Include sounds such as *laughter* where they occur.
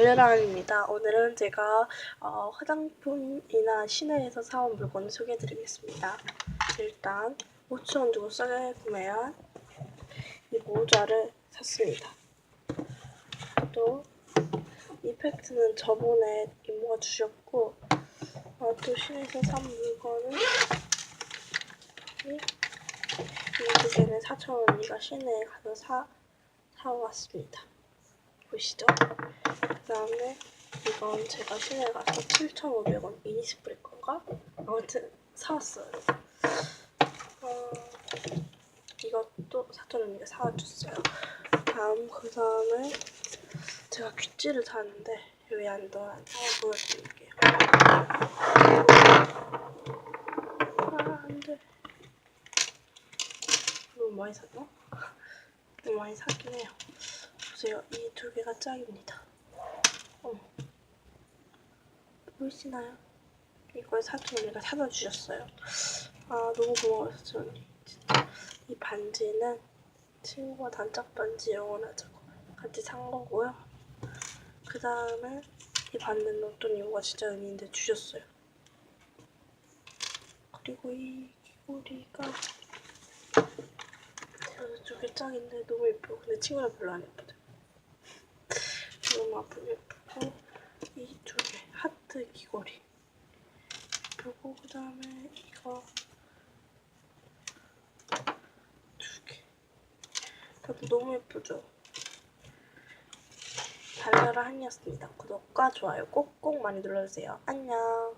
달려라입니다. 오늘은 제가 어, 화장품이나 시내에서 사온 물건을 소개해드리겠습니다. 일단 5,000원 주고 싸게 구매한 이 모자를 샀습니다. 또이 팩트는 저번에 이모가 주셨고 어, 또 시내에서 산 물건은 이, 이 두 개는 4,000원이니까 시내에 가서 사, 사왔습니다. 보시죠? 그 다음에 이건 제가 시내 가서 7,500원 미니스프레 건가? 아무튼 사왔어요. 어, 이것도 4,000원이니까 사와줬어요. 다음 그 다음에 제가 귀찌를 샀는데 왜안 한번 보여드릴게요. 아, 안 돼. 너무 많이 샀나? *laughs* 너무 많이 샀긴 해요. 보세요. 이 두 개가 짝입니다. 어머. 보이시나요? 이걸 사촌 언니가 사다 주셨어요. 아, 너무 고마워요, 사촌. 진짜. 이 반지는 친구가 단짝 반지 영원하자고 같이 산 거고요. 그 다음에 이 반지는 어떤 이유가 진짜 의미 있는데 주셨어요. 그리고 이 귀걸이가 제가 저게 짝인데 너무 예뻐요. 근데 친구랑 별로 안 예쁘죠? 예쁘고 이 두 개 하트 귀걸이 그리고 그 다음에 이거 두개 다들 너무 예쁘죠? 달려라 한이었습니다. 구독과 좋아요 꼭꼭 많이 눌러주세요. 안녕